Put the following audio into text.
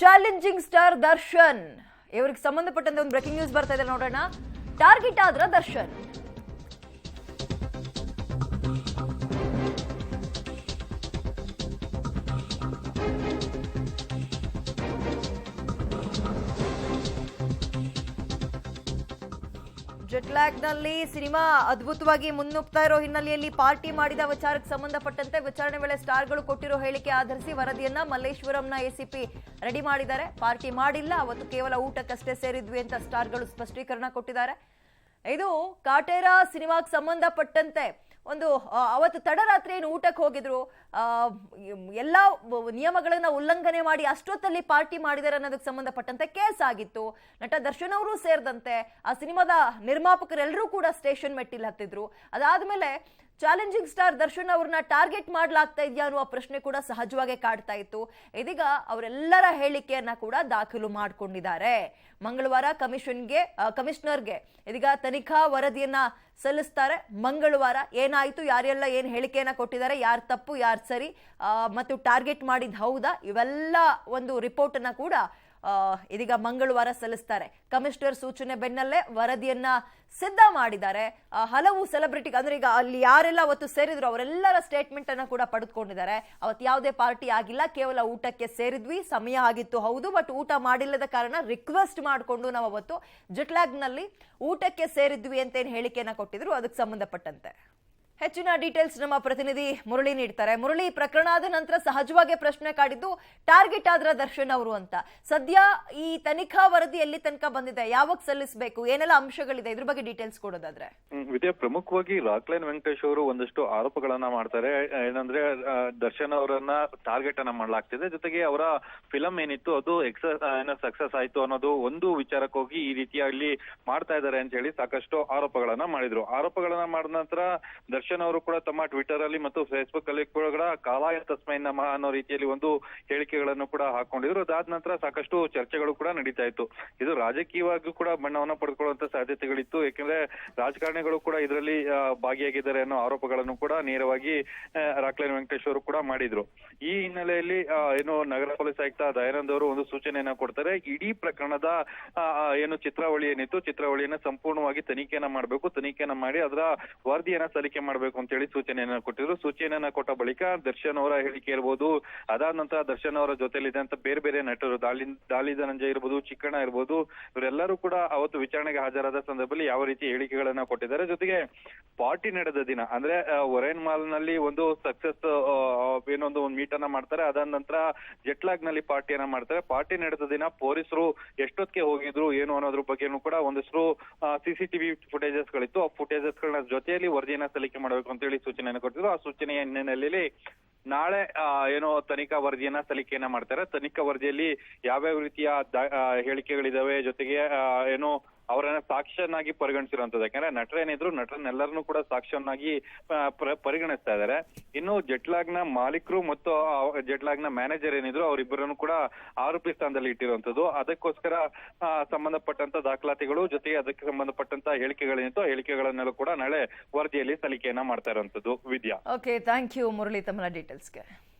Challenging star Darshan ಇವ್ರಿಗೆ ಸಂಬಂಧಪಟ್ಟಂತೆ ಒಂದು ಬ್ರೇಕಿಂಗ್ ನ್ಯೂಸ್ ಬರ್ತಾ ಇದೆ ನೋಡೋಣ. ಟಾರ್ಗೆಟ್ ಆದ್ರ ದರ್ಶನ್ ಜೆಟ್ಲ್ಯಾಗ್ನಲ್ಲಿ ಸಿನಿಮಾ ಅದ್ಭುತವಾಗಿ ಮುನ್ನುಗ್ತಾ ಇರೋ ಹಿನ್ನೆಲೆಯಲ್ಲಿ ಪಾರ್ಟಿ ಮಾಡಿದ ವಿಚಾರಕ್ಕೆ ಸಂಬಂಧಪಟ್ಟಂತೆ ವಿಚಾರಣೆ ವೇಳೆ ಸ್ಟಾರ್ಗಳು ಕೊಟ್ಟಿರೋ ಹೇಳಿಕೆ ಆಧರಿಸಿ ವರದಿಯನ್ನ ಮಲ್ಲೇಶ್ವರಂನ ಎಸಿಪಿ ರೆಡಿ ಮಾಡಿದ್ದಾರೆ. ಪಾರ್ಟಿ ಮಾಡಿಲ್ಲ, ಅವತ್ತು ಕೇವಲ ಊಟಕ್ಕಷ್ಟೇ ಸೇರಿದ್ವಿ ಅಂತ ಸ್ಟಾರ್ಗಳು ಸ್ಪಷ್ಟೀಕರಣ ಕೊಟ್ಟಿದ್ದಾರೆ. ಇದು ಕಾಟೇರ ಸಿನಿಮಾಗೆ ಸಂಬಂಧಪಟ್ಟಂತೆ ಒಂದು ಅವತ್ತು ತಡರಾತ್ರಿ ಏನು ಊಟಕ್ಕೆ ಹೋಗಿದ್ರು? ಎಲ್ಲ ನಿಯಮಗಳನ್ನು ಉಲ್ಲಂಘನೆ ಮಾಡಿ ಅಷ್ಟೊತ್ತಲ್ಲಿ ಪಾರ್ಟಿ ಮಾಡಿದ್ದಾರೆ ಅನ್ನೋದಕ್ಕೆ ಸಂಬಂಧಪಟ್ಟಂತೆ ಕೇಸ್ ಆಗಿತ್ತು. ನಟ ದರ್ಶನ್ ಅವರು ಸೇರಿದಂತೆ ಆ ಸಿನಿಮಾದ ನಿರ್ಮಾಪಕರೆಲ್ಲರೂ ಕೂಡ ಸ್ಟೇಷನ್ ಮೆಟ್ಟಿಲ್ ಹತ್ತಿದ್ರು. ಅದಾದ್ಮೇಲೆ ಚಾಲೆಂಜಿಂಗ್ ಸ್ಟಾರ್ ದರ್ಶನ್ ಅವ್ರನ್ನ ಟಾರ್ಗೆಟ್ ಮಾಡಲಾಗ್ತಾ ಇದೆಯಾ ಅನ್ನುವ ಪ್ರಶ್ನೆ ಕೂಡ ಸಹಜವಾಗಿ ಕಾಡ್ತಾ ಇತ್ತು. ಇದೀಗ ಅವರೆಲ್ಲರ ಹೇಳಿಕೆಯನ್ನ ಕೂಡ ದಾಖಲು ಮಾಡಿಕೊಂಡಿದ್ದಾರೆ. ಮಂಗಳವಾರ ಕಮಿಷನ್ಗೆ ಕಮಿಷನರ್ಗೆ ಇದೀಗ ತನಿಖಾ ವರದಿಯನ್ನ ಸಲ್ಲಿಸ್ತಾರೆ. ಮಂಗಳವಾರ ಏನಾಯ್ತು, ಯಾರೆಲ್ಲ ಏನು ಹೇಳಿಕೆಯನ್ನ ಕೊಟ್ಟಿದ್ದಾರೆ, ಯಾರು ತಪ್ಪು, ಯಾರು ಸರಿ ಮತ್ತು ಟಾರ್ಗೆಟ್ ಮಾಡಿದ್ ಹೌದಾ, ಇವೆಲ್ಲ ಒಂದು ರಿಪೋರ್ಟ್ ಅನ್ನ ಕೂಡ ಇದೀಗ ಮಂಗಳವಾರ ಸಲ್ಲಿಸ್ತಾರೆ. ಕಮಿಷನರ್ ಸೂಚನೆ ಬೆನ್ನಲ್ಲೇ ವರದಿಯನ್ನ ಸಿದ್ಧ ಮಾಡಿದ್ದಾರೆ. ಹಲವು ಸೆಲೆಬ್ರಿಟಿ ಅಂದ್ರೆ ಈಗ ಅಲ್ಲಿ ಯಾರೆಲ್ಲ ಅವತ್ತು ಸೇರಿದ್ರು ಅವರೆಲ್ಲರ ಸ್ಟೇಟ್ಮೆಂಟ್ ಅನ್ನ ಕೂಡ ಪಡೆದುಕೊಂಡಿದ್ದಾರೆ. ಅವತ್ತು ಯಾವುದೇ ಪಾರ್ಟಿ ಆಗಿಲ್ಲ, ಕೇವಲ ಊಟಕ್ಕೆ ಸೇರಿದ್ವಿ, ಸಮಯ ಆಗಿತ್ತು, ಹೌದು ಬಟ್ ಊಟ ಮಾಡಿಲ್ಲದ ಕಾರಣ ರಿಕ್ವೆಸ್ಟ್ ಮಾಡಿಕೊಂಡು ನಾವು ಅವತ್ತು ಜಿಟ್ಲಾಗ್ನಲ್ಲಿ ಊಟಕ್ಕೆ ಸೇರಿದ್ವಿ ಅಂತ ಏನು ಹೇಳಿಕೆಯನ್ನ ಕೊಟ್ಟಿದ್ರು. ಅದಕ್ಕೆ ಸಂಬಂಧಪಟ್ಟಂತೆ. ಹೆಚ್ಚಿನ ಡೀಟೇಲ್ಸ್ ನಮ್ಮ ಪ್ರತಿನಿಧಿ ಮುರಳಿ ನೀಡ್ತಾರೆ. ಮುರಳಿ ಪ್ರಕರಣ ಆದ ನಂತರ ಸಹಜವಾಗಿ ಪ್ರಶ್ನೆ ಕಾಡಿದ್ದು ಟಾರ್ಗೆಟ್ ಆದ್ರ ದರ್ಶನ್ ಅವರು ಅಂತ. ಸದ್ಯ ಈ ತನಿಖಾ ವರದಿ ಎಲ್ಲಿ ತನಕ ಬಂದಿದೆ? ಯಾವಾಗ ಸಲ್ಲಿಸಬೇಕು? ಏನೆಲ್ಲ ಅಂಶಗಳಿದೆ? ಇದ್ರ ಬಗ್ಗೆ ಡೀಟೇಲ್ಸ್ ಕೊಡೋದಾದ್ರೆ. ವಿದ್ಯಾ, ಪ್ರಮುಖವಾಗಿ ರಾಕ್ಲೈನ್ ವೆಂಕಟೇಶ್ ಅವರು ಒಂದಷ್ಟು ಆರೋಪಗಳನ್ನ ಮಾಡ್ತಾರೆ. ಏನಂದ್ರೆ ದರ್ಶನ್ ಅವರನ್ನ ಟಾರ್ಗೆಟ್ ಅನ್ನ ಮಾಡಲಾಗ್ತಿದೆ. ಜೊತೆಗೆ ಅವರ ಫಿಲಂ ಏನಿತ್ತು, ಅದು ಎಕ್ಸಸ್ ಏನೋ ಸಕ್ಸಸ್ ಆಯ್ತು ಅನ್ನೋದು ಒಂದು ವಿಚಾರಕ್ಕೆ ಹೋಗಿ ಈ ರೀತಿಯಾಗಿ ಮಾಡ್ತಾ ಇದ್ದಾರೆ ಅಂತ ಹೇಳಿ ಸಾಕಷ್ಟು ಆರೋಪಗಳನ್ನ ಮಾಡಿದ್ರು. ಆರೋಪಗಳನ್ನ ಮಾಡಿದ ನಂತರ ದರ್ಶನ್ ಅವರು ಕೂಡ ತಮ್ಮ ಟ್ವಿಟರ್ ಅಲ್ಲಿ ಮತ್ತು ಫೇಸ್ಬುಕ್ ಅಲ್ಲಿ ಕೂಡ ಕಾಲಾಯ ತಸ್ಮೈ ನಮಃ ಅನ್ನೋ ರೀತಿಯಲ್ಲಿ ಒಂದು ಹೇಳಿಕೆಗಳನ್ನು ಕೂಡ ಹಾಕೊಂಡಿದ್ರು. ಅದಾದ ನಂತರ ಸಾಕಷ್ಟು ಚರ್ಚೆಗಳು ಕೂಡ ನಡೀತಾ ಇತ್ತು. ಇದು ರಾಜಕೀಯವಾಗಿಯೂ ಕೂಡ ಬಣ್ಣವನ್ನು ಪಡೆದುಕೊಳ್ಳುವಂತ ಸಾಧ್ಯತೆಗಳಿತ್ತು. ಯಾಕಂದ್ರೆ ರಾಜಕಾರಣಿಗಳು ಕೂಡ ಇದರಲ್ಲಿ ಭಾಗಿಯಾಗಿದ್ದಾರೆ ಅನ್ನೋ ಆರೋಪಗಳನ್ನು ಕೂಡ ನೇರವಾಗಿ ರಾಕ್ಲೈನ್ ವೆಂಕಟೇಶ್ ಅವರು ಕೂಡ ಮಾಡಿದ್ರು. ಈ ಹಿನ್ನೆಲೆಯಲ್ಲಿ ಏನು ನಗರ ಪೊಲೀಸ್ ಆಯುಕ್ತ ದಯಾನಂದ್ ಅವರು ಒಂದು ಸೂಚನೆಯನ್ನ ಕೊಡ್ತಾರೆ. ಇಡೀ ಪ್ರಕರಣದ ಏನು ಚಿತ್ರಾವಳಿ ಏನಿತ್ತು, ಚಿತ್ರಾವಳಿಯನ್ನ ಸಂಪೂರ್ಣವಾಗಿ ತನಿಖೆಯನ್ನ ಮಾಡಬೇಕು. ತನಿಖೆಯನ್ನ ಮಾಡಿ ಅದರ ವರದಿಯನ್ನ ಸಲ್ಲಿಕೆ ಮಾಡಬೇಕು ಅಂತ ಹೇಳಿ ಸೂಚನೆಯನ್ನ ಕೊಟ್ಟಿದ್ರು. ಸೂಚನೆಯನ್ನ ಕೊಟ್ಟ ಬಳಿಕ ದರ್ಶನ್ ಅವರ ಹೇಳಿಕೆ ಇರ್ಬೋದು, ಅದಾದ ನಂತರ ದರ್ಶನ್ ಅವರ ಜೊತೆಲಿದ್ದಂತ ಬೇರೆ ಬೇರೆ ನಟರು ದಾಳಿ ದಾಳಿ ಧನಂಜಯ ಇರ್ಬೋದು, ಚಿಕ್ಕಣ್ಣ ಇರ್ಬೋದು, ಇವರೆಲ್ಲರೂ ಕೂಡ ಅವತ್ತು ವಿಚಾರಣೆಗೆ ಹಾಜರಾದ ಸಂದರ್ಭದಲ್ಲಿ ಯಾವ ರೀತಿ ಹೇಳಿಕೆಗಳನ್ನ ಕೊಟ್ಟಿದ್ದಾರೆ. ಜೊತೆಗೆ ಪಾರ್ಟಿ ನಡೆದ ದಿನ, ಅಂದ್ರೆ ಒರೇನ್ ಮಾಲ್ನಲ್ಲಿ ಒಂದು ಸಕ್ಸಸ್ ಏನೊಂದು ಒಂದು ಮೀಟ್ ಅನ್ನ ಮಾಡ್ತಾರೆ. ಅದಾದ ನಂತರ ಜೆಟ್ಲಾಗ್ನಲ್ಲಿ ಪಾರ್ಟಿಯನ್ನ ಮಾಡ್ತಾರೆ. ಪಾರ್ಟಿ ನಡೆದ ದಿನ ಪೊಲೀಸರು ಎಷ್ಟೊತ್ತಿಗೆ ಹೋಗಿದ್ರು, ಏನು ಅನ್ನೋದ್ರ ಬಗ್ಗೆನೂ ಕೂಡ ಒಂದಷ್ಟು ಸಿಸಿಟಿವಿ ಫುಟೇಜಸ್ ಗಳಿತ್ತು. ಆ ಫುಟೇಜಸ್ ಗಳನ್ನ ಜೊತೆಯಲ್ಲಿ ವರದಿಯನ್ನ ಸಲ್ಲಿಕೆ ಮಾಡಬೇಕು ಅಂತ ಹೇಳಿ ಸೂಚನೆಯನ್ನು ಕೊಟ್ಟಿದ್ರು ಆ ಸೂಚನೆಯ ಹಿನ್ನೆಲೆಯಲ್ಲಿ ನಾಳೆ ಏನೋ ತನಿಖಾ ವರದಿಯನ್ನ ಸಲ್ಲಿಕೆಯನ್ನ ಮಾಡ್ತಾರೆ. ತನಿಖಾ ವರದಿಯಲ್ಲಿ ಯಾವ್ಯಾವ ರೀತಿಯ ಹೇಳಿಕೆಗಳಿದಾವೆ, ಜೊತೆಗೆ ಏನು ಅವರನ್ನ ಸಾಕ್ಷ್ಯನಾಗಿ ಪರಿಗಣಿಸಿರುವಂತದ್ದು ಯಾಕಂದ್ರೆ ನಟರೇನಿದ್ರು ನಟರನ್ನೆಲ್ಲರನ್ನೂ ಕೂಡ ಸಾಕ್ಷ್ಯನಾಗಿ ಪರಿಗಣಿಸ್ತಾ ಇದ್ದಾರೆ. ಇನ್ನು ಜೆಟ್ಲಾಗ್ನ ಮಾಲೀಕರು ಮತ್ತು ಜೆಟ್ಲಾಗ್ನ ಮ್ಯಾನೇಜರ್ ಏನಿದ್ರು ಅವರಿಬ್ಬರನ್ನು ಕೂಡ ಆರೋಪಿ ಸ್ಥಾನದಲ್ಲಿ ಇಟ್ಟಿರುವಂತದ್ದು ಅದಕ್ಕೋಸ್ಕರ ಸಂಬಂಧಪಟ್ಟಂತ ದಾಖಲಾತಿಗಳು ಜೊತೆಗೆ ಅದಕ್ಕೆ ಸಂಬಂಧಪಟ್ಟಂತ ಹೇಳಿಕೆಗಳೇನಿತ್ತು ಹೇಳಿಕೆಗಳನ್ನೆಲ್ಲ ಕೂಡ ನಾಳೆ ವರದಿಯಲ್ಲಿ ಸಲ್ಲಿಕೆಯನ್ನ ಮಾಡ್ತಾ ಇರುವಂತದ್ದು Vidya. Okay thank you Murali ತಮ್ಮ ಡೀಟೇಲ್ಸ್ಗೆ